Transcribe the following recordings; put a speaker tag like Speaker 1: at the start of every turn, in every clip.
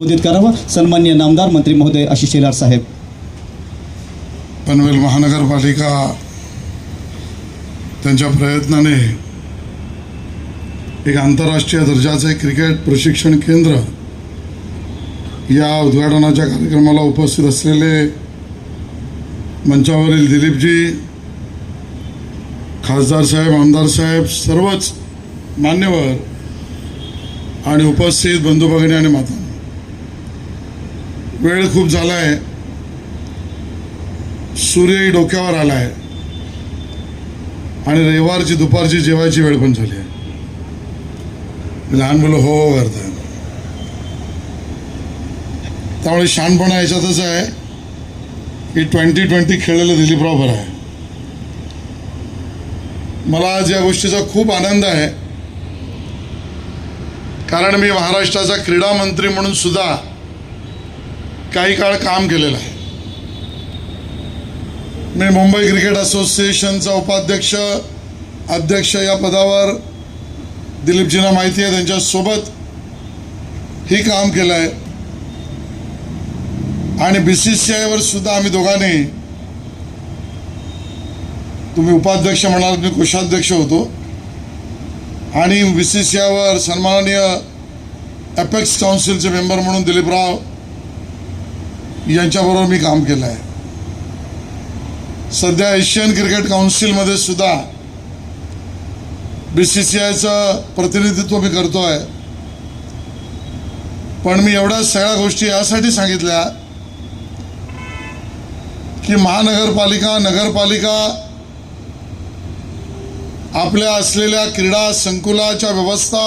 Speaker 1: संबोधित करावं. सन्मान्य नामदार मंत्री महोदय आशिष शेलार साहेब.
Speaker 2: पनवेल महानगरपालिका त्यांच्या प्रयत्नाने एक आंतरराष्ट्रीय दर्जाचे क्रिकेट प्रशिक्षण केंद्र या उद्घाटनाच्या कार्यक्रमाला उपस्थित असलेले मंचावरील दिलीपजी खासदार साहेब आमदार साहेब सर्वच मान्यवर आणि उपस्थित बंधू भगिनी आणि माता. वेळ खूप झाला आहे सूर्यही डोक्यावर आला आहे आणि रविवारची दुपारची जेवायची वेळ पण झाली आहे. लहान मुलं हो हो करतात. त्यामुळे शहाणपणा याच्यातच आहे की ट्वेंटी ट्वेंटी खेळलेलं दिलीपराव बरं आहे. मला आज या गोष्टीचा खूप आनंद आहे. कारण मी महाराष्ट्राचा क्रीडा मंत्री म्हणून सुद्धा काही काळ काम केलेलं आहे. मी मुंबई क्रिकेट असोसिएशनचा उपाध्यक्ष अध्यक्ष या पदावर दिलीपजींना माहिती आहे त्यांच्यासोबत ही काम केलं आहे. आणि बी सी सी आयवर सुद्धा आम्ही दोघांनी तुम्ही उपाध्यक्ष म्हणाल मी कोषाध्यक्ष होतो. आणि बी सी सी आयवर सन्माननीय अपेक्स काउन्सिलचे मेंबर म्हणून दिलीपराव यांच्याबरोबर मी काम केलं आहे सध्या एशियन क्रिकेट काउन्सिलमध्ये सुद्धा बी सी सी आयचं प्रतिनिधित्व मी करतो आहे पण मी एवढ्या सगळ्या गोष्टी यासाठी सांगितल्या की महानगरपालिका नगरपालिका आपल्या असलेल्या क्रीडा संकुलाच्या व्यवस्था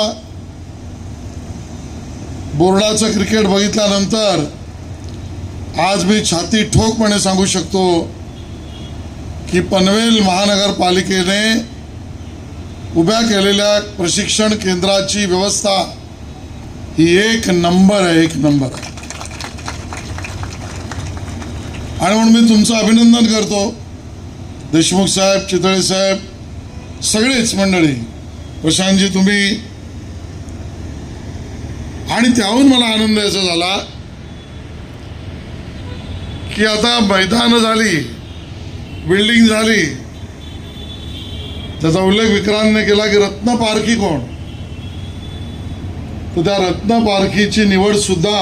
Speaker 2: बोर्डाचं क्रिकेट बघितल्यानंतर आज मी छाती ठोकपणे सांगू शकतो की पनवेल महानगरपालिकेने उभ्या केलेल्या प्रशिक्षण केंद्राची व्यवस्था ही एक नंबर आहे एक नंबर. आणि म्हणून मी तुमचं अभिनंदन करतो. देशमुख साहेब चितळे साहेब सगळेच मंडळी प्रशांतजी तुम्ही. आणि त्याहून मला आनंद याचा झाला की आता मैदानं झाली बिल्डिंग झाली. त्याचा उल्लेख विक्रांतने केला की रत्न पारखी कोण? तर त्या रत्न पारखीची निवड सुद्धा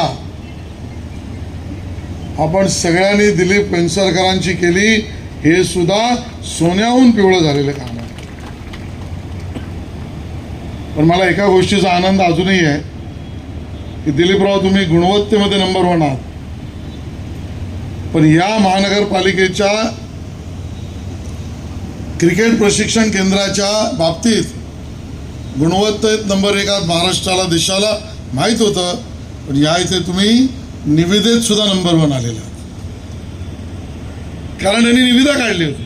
Speaker 2: आपण सगळ्यांनी दिलीप पेंसरकरांची केली. हे सुद्धा सोन्याहून पिवळं झालेलं काम आहे. पण मला एका गोष्टीचा आनंद अजूनही आहे की दिलीपराव तुम्ही गुणवत्तेमध्ये नंबर वन आहात. पण या महानगरपालिकेच्या क्रिकेट प्रशिक्षण केंद्राच्या बाबतीत गुणवत्तेत नंबर एक महाराष्ट्राला देशाला माहीत होतं. पण या इथे तुम्ही निविदेत सुद्धा नंबर वन आलेला कारण यांनी निविदा काढली होती.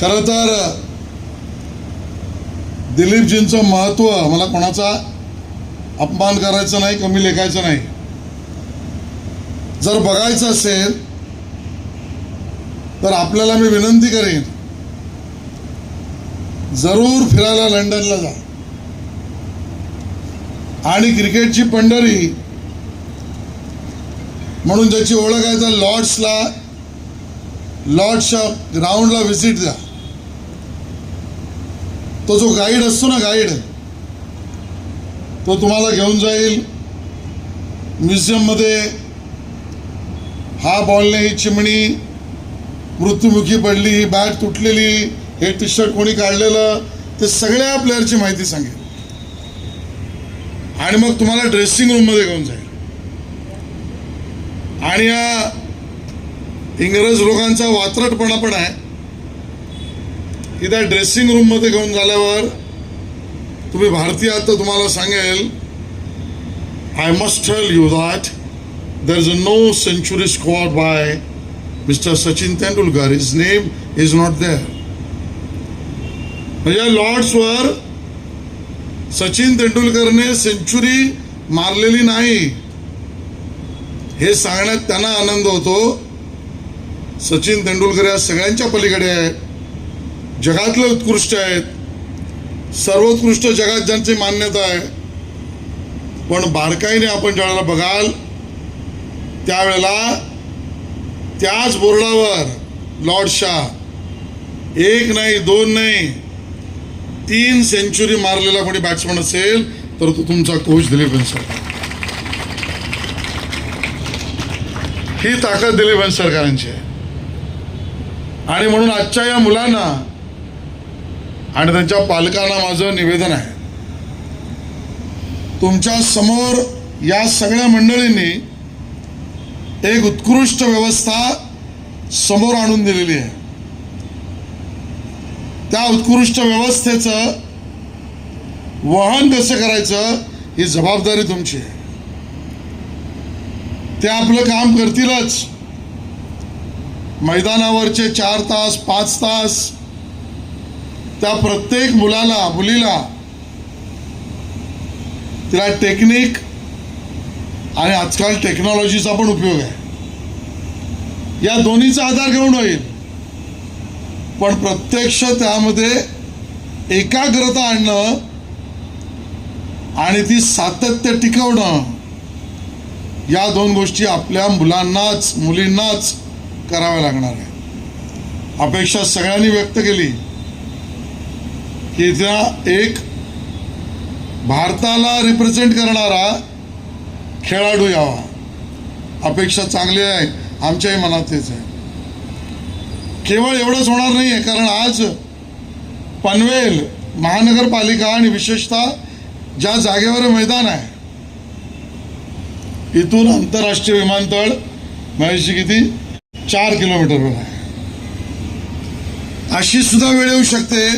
Speaker 2: खरं तर दिलीपजींचं महत्त्व मला कोणाचा अपमान करायचं नाही कमी लेखायचं नाही. जर बघायचं असेल तर आपल्याला मी विनंती करेन जरूर फिरायला लंडनला जा. आणि क्रिकेटची पंढरी म्हणून ज्याची ओळख आहे तर लॉर्ड्सला लॉर्ड्सच्या ग्राउंडला व्हिजिट द्या. तो जो गाईड असतो ना गाईड तो तुम्हाला घेऊन जाईल. म्युझियममध्ये हा बॉलने ही चिमणी मृत्युमुखी पडली ही बॅट तुटलेली हे टी शर्ट कोणी काढलेलं ते सगळ्या प्लेअरची माहिती सांगेल. आणि मग तुम्हाला ड्रेसिंग रूममध्ये घेऊन जाईल. आणि या इंग्रज लोकांचा वात्रटपणा पण आहे. की त्या ड्रेसिंग रूममध्ये घेऊन झाल्यावर तुम्ही भारतीय आहात तर तुम्हाला सांगेल I must tell you that there is no century scored by Mr. Sachin Tendulkar. His name is not there. म्हणजे लॉर्ड्सवर सचिन तेंडुलकरने सेंचुरी मारलेली नाही हे सांगण्यात त्यांना आनंद होतो सचिन तेंडुलकर या सगळ्यांच्या पलीकडे आहेत जगातले उत्कृष्ट आहेत सर्वोत्कृष्ट जगात ज्यांची मान्यता आहे पण बारकाईने आपण ज्यावेळेला बघाल त्यावेळेला त्याच बोर्डावर लॉर्ड शाह एक नाही दोन नाही तीन सेंचुरी मारलेला कोणी बॅट्समन असेल तर तो तुमचा कोच दिलीप बनसरकार ही ताकद दिलीप बनसरकरांची आहे. आणि म्हणून आजच्या या मुलांना आणि त्यांच्या पालकांना माझं निवेदन आहे. तुमच्यासमोर या सगळ्या मंडळींनी एक उत्कृष्ट व्यवस्था समोर आणून दिलेली आहे. त्या उत्कृष्ट व्यवस्थेचं वहन कसं करायचं ही जबाबदारी तुमची आहे. ते आपलं काम करतीलच. मैदानावरचे चार तास पाच तास त्या प्रत्येक मुलाला मुलीला तिला टेक्निक आणि आजकाल टेक्नॉलॉजीचा पण उपयोग आहे. या दोन्हीचा आधार घेऊन होईल. पण प्रत्यक्ष त्यामध्ये एकाग्रता आणणं आणि ती सातत्य टिकवणं या दोन गोष्टी आपल्या मुलांनाच मुलींनाच कराव्या लागणार आहे अपेक्षा सगळ्यांनी व्यक्त केली की त्या एक भारताला रिप्रेझेंट करणारा खेळाडू यावा अपेक्षा चांगली आहे आमच्याही मनात तेच आहे. केवळ एवढंच होणार नाही आहे कारण आज पनवेल महानगरपालिका आणि विशेषतः ज्या जागेवर मैदान आहे इथून आंतरराष्ट्रीय विमानतळ महेशजी किती? चार किलोमीटरवर आहे. अशी सुद्धा वेळ येऊ शकते.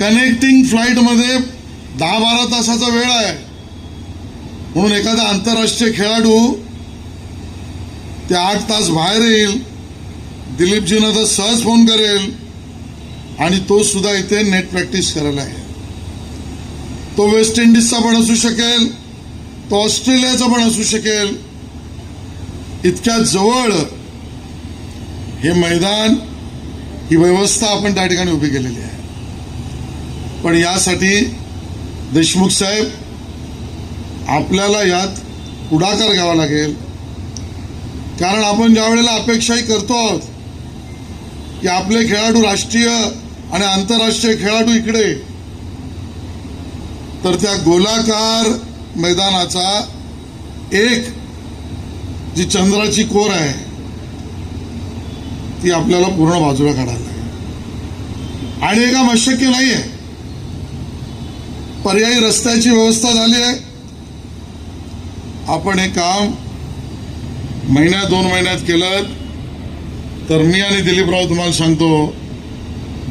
Speaker 2: कनेक्टिंग फ्लाईटमध्ये दहा बारा तासाचा वेळ आहे. म्हणून एखादा आंतरराष्ट्रीय खेळाडू ते आठ तास बाहेर येईल दिलीपजीनं तर सहज फोन करेल आणि तो सुद्धा इथे नेट प्रॅक्टिस करायला आहे. तो वेस्ट इंडिजचा पण असू शकेल तो ऑस्ट्रेलियाचा पण असू शकेल इतक्या जवळ हे मैदान ही व्यवस्था आपण त्या ठिकाणी उभी केलेली आहे. पण यासाठी देशमुख साहेब आपल्याला यात पुढाकार घ्यावा लागेल. कारण आपण ज्या वेळेला अपेक्षाही करतो आहोत की आपले खेळाडू राष्ट्रीय आणि आंतरराष्ट्रीय खेळाडू इकडे तर त्या गोलाकार मैदानाचा एक जी चंद्राची कोर आहे ती आपल्याला पूर्ण बाजूला काढायला आणि हे काम अशक्य नाही आहे पर्यायी रस्त्याची व्यवस्था झाली आहे. आपण हे काम महिन्या दोन महिन्यात केलं तर मी आणि दिलीपराव तुम्हाला सांगतो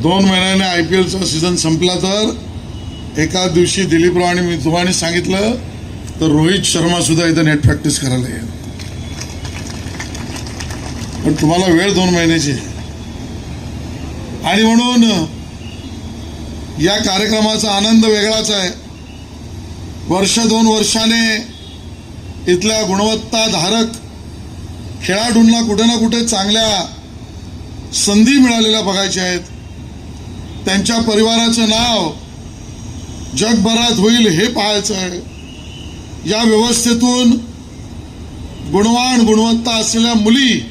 Speaker 2: दोन महिन्याने आय पी एलचा सीझन संपला तर एका दिवशी दिलीपराव आणि मी तुम्हाला सांगितलं तर रोहित शर्मा सुद्धा इथं नेट प्रॅक्टिस करायला येईल. पण तुम्हाला वेळ दोन महिन्याची आणि म्हणून या कार्यक्रमाचा आनंद वेगळाच आहे. वर्ष दोन वर्षाने इथल्या गुणवत्ताधारक खेळाडूंना कुठे ना कुठे चांगल्या संधी मिळालेल्या बघायच्या आहेत. त्यांच्या परिवाराचं नाव जगभरात होईल हे पाहायचं आहे. या व्यवस्थेतून गुणवान गुणवत्ता असलेल्या मुली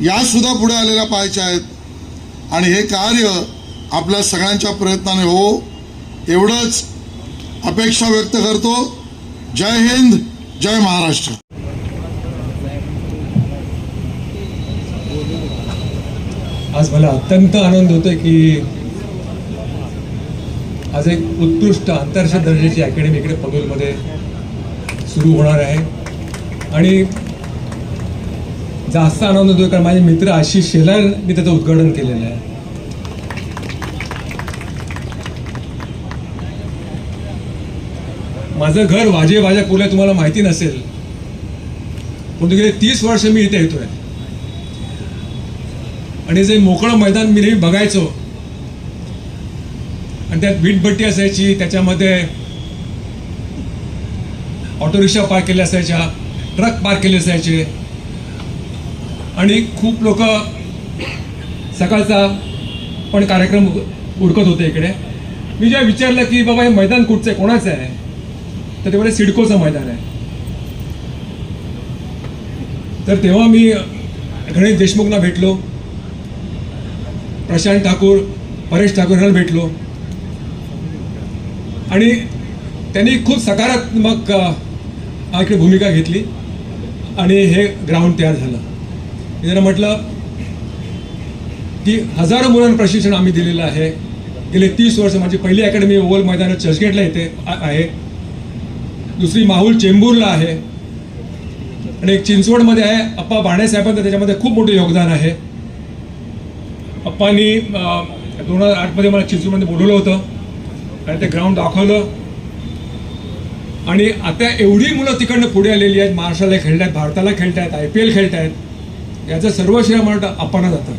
Speaker 2: यासुद्धा पुढे आलेल्या पाहायच्या आहेत. आणि हे कार्य आपल्या सगळ्यांच्या प्रयत्नाने हो. एवढंच अपेक्षा व्यक्त करतो. जय हिंद. जय महाराष्ट्र.
Speaker 3: आज मला अत्यंत आनंद होतोय की आज एक उत्कृष्ट आंतरराष्ट्रीय दर्जाची अकॅडमी इकडे पनवेलमध्ये सुरू होणार आहे. आणि जास्त आनंद होतोय कारण माझे मित्र आशिष शेलार मी त्याचं उद्घाटन केलेलं आहे. माझं घर वाजे वाजा पुल्या तुम्हाला माहिती नसेल. पण गेले तीस वर्ष मी इथे येतोय. आणि जे मोकळं मैदान मी नेहमी बघायचो आणि त्यात वीटभट्टी असायची त्याच्यामध्ये ऑटो रिक्षा पार्क केल्या असायच्या ट्रक पार्क केले असायचे. आणि खूप लोक सकाळचा पण कार्यक्रम उडकत होते इकडे. मी जेव्हा विचारलं की बाबा हे मैदान कुठचं आहे? कोणाचं आहे? तर त्याच्यामध्ये सिडकोचं मैदान आहे. तर तेव्हा मी गणेश देशमुखना भेटलो. प्रशांत ठाकूर परेश ठाकूर यांना भेटलो. आणि त्यांनी खूप सकारात्मक इकडे भूमिका घेतली. आणि हे ग्राउंड तयार झालं. मी त्यांना म्हटलं की हजारो मुलांना प्रशिक्षण आम्ही दिलेलं आहे. गेले तीस वर्ष माझी पहिली अकॅडमी ओवल मैदानात चर्चगेटला इथे आहे. दुसरी माहूल चेंबूरला आहे. आणि एक चिंचवडमध्ये आहे. अप्पा भाणेसाहेबांचं त्याच्यामध्ये खूप मोठं योगदान आहे. अप्पांनी दोन हजार आठमध्ये मला चिंचवडमध्ये बोलवलं होतं. आणि ते ग्राउंड दाखवलं. आणि आता एवढी मुलं तिकडनं पुढे आलेली आहेत. महाराष्ट्राला खेळत आहेत भारताला खेळत आहेत आय पी एल खेळत आहेत याचं सर्व श्रेय मला अप्पांना जातं.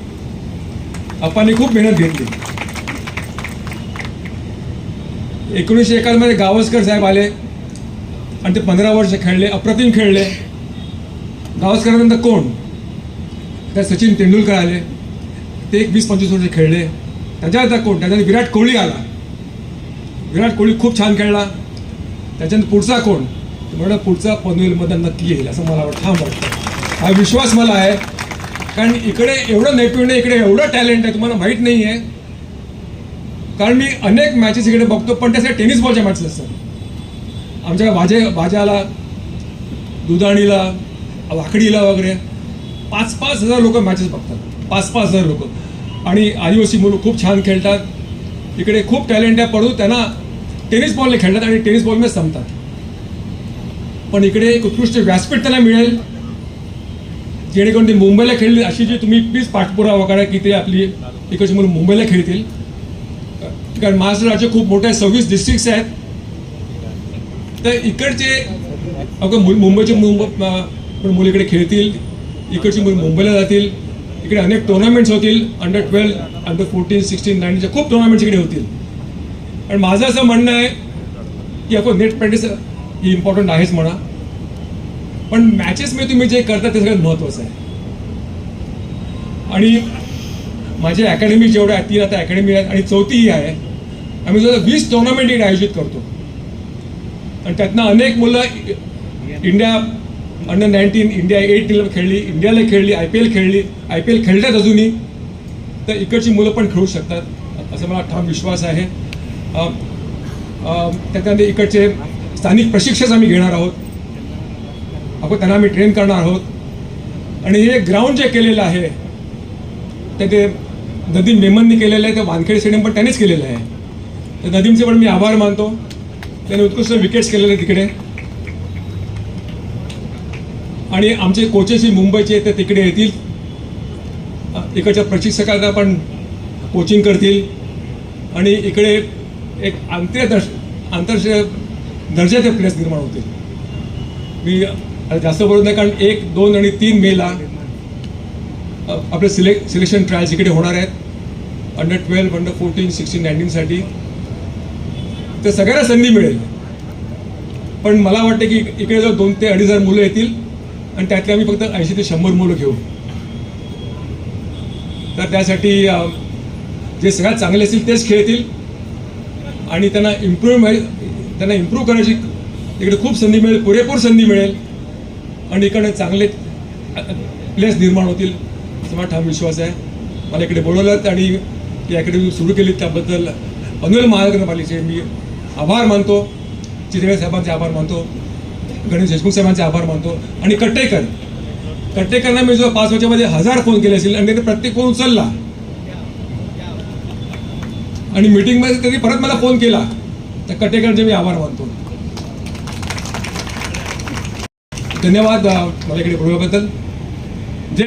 Speaker 3: अप्पांनी खूप मेहनत घेतली. एकोणीसशे एकामध्ये गावस्कर साहेब आले. आणि ते पंधरा वर्ष खेळले अप्रतिम खेळले. गावस्करानंतर कोण? त्या सचिन तेंडुलकर आले. ते एक वीस पंचवीस वर्ष खेळले. त्याच्या आता कोण? त्याच्यानंतर विराट कोहली आला. विराट कोहली खूप छान खेळला. त्याच्यानंतर पुढचा कोण? म्हणून पुढचा पनवेलमध्ये नक्की येईल असं मला वाटतं. ठाम वाटतं. हा विश्वास मला आहे. कारण इकडे एवढं नैपुण्य इकडे एवढं टॅलेंट आहे तुम्हाला माहीत नाही आहे कारण मी अनेक मॅचेस इकडे बघतो पण त्यासाठी टेनिस बॉलच्या मॅचेस असतात. आमच्या भाजे भाज्याला दुधाणीला वाकडीला वगैरे पाच पाच हजार लोक मॅचेस बघतात. पाच पाच हजार लोक. आणि आदिवासी मुलं खूप छान खेळतात. इकडे खूप टॅलेंट आहे पडू त्यांना टेनिस बॉलने खेळतात आणि टेनिस बॉलने संपतात. पण इकडे एक उत्कृष्ट व्यासपीठ त्यांना मिळेल. जेणेकरून ती मुंबईला खेळली अशी जी तुम्ही प्लीज पाठपुरावा करा की ते आपली इकडची मुलं मुंबईला खेळतील. कारण महाराष्ट्र राज्य खूप मोठे सव्वीस डिस्ट्रिक्ट्स आहेत. तर इकडचे अगं मु मुंबईचे मुंबई पण मुलं इकडे खेळतील इकडची मुली मुंबईला जातील इकडे अनेक टुर्नामेंट्स होतील under twelve under fourteen sixteen नाईनच्या खूप टुर्नामेंट्स इकडे होतील. आणि माझं असं म्हणणं आहे की आपण नेट प्रॅक्टिस ही इम्पॉर्टंट आहेच म्हणा. पण मॅचेसमध्ये तुम्ही जे करता ते सगळ्यात महत्त्वाचं आहे. आणि माझी अकॅडमी जेवढ्या आहेत तीन आता अकॅडमी आहेत आणि चौथीही आहे आम्ही जवळ वीस टुर्नामेंट इकडे आयोजित करतो. आणि त्यातनं अनेक मुलं इंडिया अंडर नाईन्टीन इंडिया एटीला खेळली इंडियाला खेळली आय पी एल खेळली आय पी एल खेळतात अजूनही तर इकडची मुलं पण खेळू शकतात असा मला ठाम विश्वास आहे त्याच्यामध्ये इकडचे स्थानिक प्रशिक्षक आम्ही घेणार आहोत आपण त्यांना आम्ही ट्रेन करणार आहोत आणि हे ग्राउंड जे केलेलं आहे ते ते नदीम मेमननी केलेलं आहे ते वानखेडे स्टेडियम पण त्यांनीच केलेलं आहे तर नदीमचे पण मी आभार मानतो त्याने उत्कृष्ट विकेट्स केलेले तिकडे. आणि आमचे कोचेस मुंबईचे ते तिकडे येतील. इकडच्या प्रशिक्षकांना पण कोचिंग करतील. आणि इकडे एक आंतरदर्श आंतरराष्ट्रीय दर्जाचे प्लेयर्स निर्माण होतील. मी आता जास्त बोलत नाही कारण एक दोन आणि तीन मेला आपले सिले सिलेक्शन ट्रायल्स इकडे होणार आहेत. Under twelve under fourteen sixteen नाईन्टीनसाठी तर सगळ्यांना संधी मिळेल. पण मला वाटतं की इकडे जर दोन ते अडीच हजार मुलं येतील आणि त्यातले आम्ही फक्त ऐंशी ते शंभर मुलं घेऊ. तर त्यासाठी जे सगळ्यात चांगले असतील तेच खेळतील आणि त्यांना इम्प्रूव्ह त्यांना इम्प्रूव्ह करण्याची इकडे खूप संधी मिळेल पुरेपूर संधी मिळेल आणि इकडे चांगले प्लेस निर्माण होतील असा मला ठाम विश्वास आहे. मला इकडे बोलवलं आणि ही अकॅडमी सुरू केली त्याबद्दल पनवेल महानगरपालिकेचे मी आभार मानतो. चितळे साहेबांचे आभार मानतो. गणेश देशमुख साहेबांचे आभार मानतो. आणि कट्टेकर. कट्टेकरांना मी जो पाच वर्षामध्ये हजार फोन केले असतील आणि त्यांनी प्रत्येक फोन उचलला? आणि मीटिंगमध्ये त्यांनी परत मला फोन केला. तर कट्टेकरांचे मी आभार मानतो. धन्यवाद मला इकडे बोलल्याबद्दल